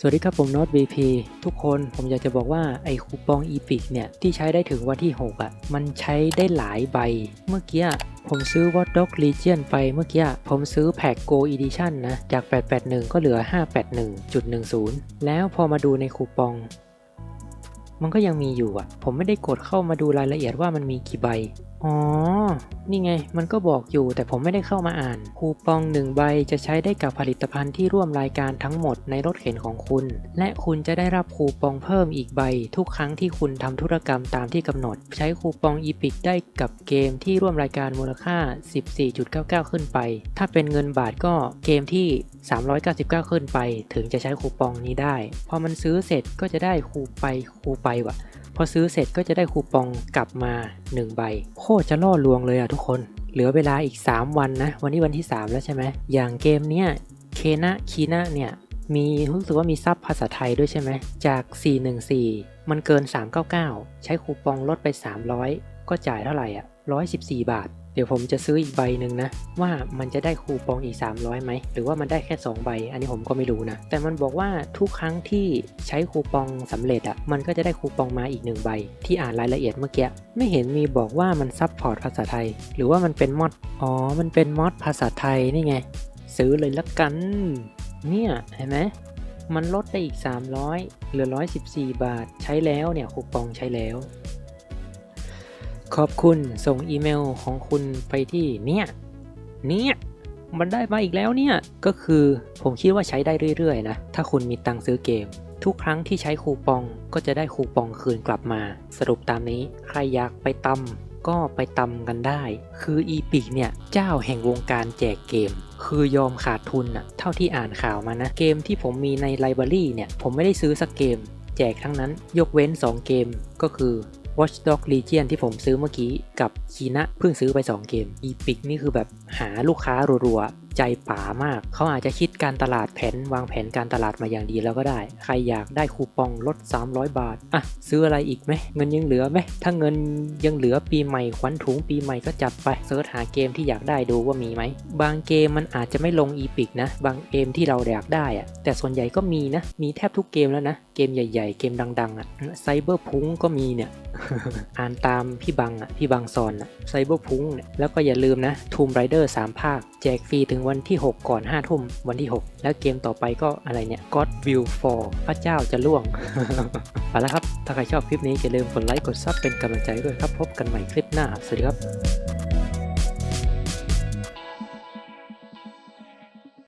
สวัสดีครับผมโน้ต VP ทุกคนผมอยากจะบอกว่าไอคูปอง e p i c เนี่ย ที่ใช้ได้ถึงวันที่ 6อะ มันใช้ได้หลายใบ เมื่อกี้ผมซื้อ Watch Dog Legion ไปเมื่อกี้ผมซื้อแพ็ก Go Edition นะ จาก 881 ก็เหลือ 581.10 แล้วพอมาดูในคูปอง มันก็ยังมีอยู่อะ ผมไม่ได้กดเข้ามาดูรายละเอียดว่ามันมีกี่ใบอ๋อ นี่ไง มันก็บอกอยู่แต่ผมไม่ได้เข้ามาอ่าน คูปองหนึ่งใบจะใช้ได้กับผลิตภัณฑ์ที่ร่วมรายการทั้งหมดในรถเข็นของคุณ และคุณจะได้รับคูปองเพิ่มอีกใบ ทุกครั้งที่คุณทำธุรกรรมตามที่กำหนด ใช้คูปอง e p i c ได้กับเกมที่ร่วมรายการมูลค่า 14.99 ขึ้นไป ถ้าเป็นเงินบาทก็เกมที่ 399 ขึ้นไป ถึงจะใช้คูปองนี้ได้ พอมันซื้อเสร็จก็จะได้คูไปคูไปว่ะ พอซื้อเสร็จก็จะได้คูปองกลับมา 1 ใบ โคตรจะล่อลวงเลยอะทุกคน เหลือเวลาอีก 3 วันนะ วันนี้วันที่ 3 แล้วใช่ไหม อย่างเกมเนี้ยเคนะคีนะเนี่ยมีรู้สึกว่ามีซับภาษาไทยด้วยใช่ไหม จาก 414 มันเกิน 399 ใช้คูปองลดไป 300 ก็จ่ายเท่าไหร่อะ114บสี่บาท เดี๋ยวผมจะซื้ออีกใบหนึ่งนะ ว่ามันจะได้คูปองอีก 300ไหม หรือว่ามันได้แค่ 2 ใบ อันนี้ผมก็ไม่รู้นะ แต่มันบอกว่าทุกครั้งที่ใช้คูปองสำเร็จอะ มันก็จะได้คูปองมาอีกหนึ่งใบ ที่อ่านรายละเอียดเมื่อกี้ ไม่เห็นมีบอกว่ามันซับพอร์ตภาษาไทย หรือว่ามันเป็นมอด อ๋อ มันเป็นมอดภาษาไทยนี่ไง ซื้อเลยละกัน เนี่ยเห็นไหมมันลดได้อีก 300เหลือ 114 บาท ใช้แล้วเนี่ยคูปองใช้แล้ว ขอบคุณส่งอีเมลของคุณไปที่เนี่ย เนี่ย มันได้มาอีกแล้วเนี่ย ก็คือผมคิดว่าใช้ได้เรื่อยๆนะ ถ้าคุณมีตังค์ซื้อเกม ทุกครั้งที่ใช้คูปองก็จะได้คูปองคืนกลับมา สรุปตามนี้ใครอยากไปตำก็ไปตำกันได้ คืออีพิกเนี่ย เจ้าแห่งวงการแจกเกม คือยอมขาดทุนอะเท่าที่อ่านข่าวมานะ เกมที่ผมมีในไลบรารีเนี่ย ผมไม่ได้ซื้อสักเกม แจกทั้งนั้น ยกเว้น 2 เกมก็คือ Watch Dog Legion ที่ผมซื้อเมื่อกี้กับคีนะเพิ่งซื้อไป 2 เกม Epic นี่คือแบบหาลูกค้ารัวๆ ใจป๋ามาก เขาอาจจะคิดการตลาดแผนวางแผนการตลาดมาอย่างดีแล้วก็ได้ ใครอยากได้คูปองลด 300 บาท อะ ซื้ออะไรอีกไหม เงินยังเหลือไหม ถ้าเงินยังเหลือปีใหม่ขวัญถุงปีใหม่ก็จัดไปเซิร์ชหาเกมที่อยากได้ดูว่ามีไหม บางเกมมันอาจจะไม่ลง Epic นะ บางเกมที่เราอยากได้อะแต่ส่วนใหญ่ก็มีนะ มีแทบทุกเกมแล้วนะ เกมใหญ่ ๆ เกมดังๆอะไซเบอร์พุงก็มีเนี่ยอ่านตามพี่บังอะพี่บังซอนอะไซเบอร์พุงเนี่ยแล้วก็อย่าลืมนะ Tomb Raider 3ภาค แจกฟรีถึงวันที่ 6 ก่อน5ทุ่มวันที่ 6 แล้วเกมต่อไปก็อะไรเนี่ย God Will Fall พระเจ้าจะล่วงไปแล้วครับ ถ้าใครชอบคลิปนี้อย่าลืมกดไลค์กดซับเป็นกำลังใจด้วยครับ พบกันใหม่คลิปหน้า สวัสดีครับ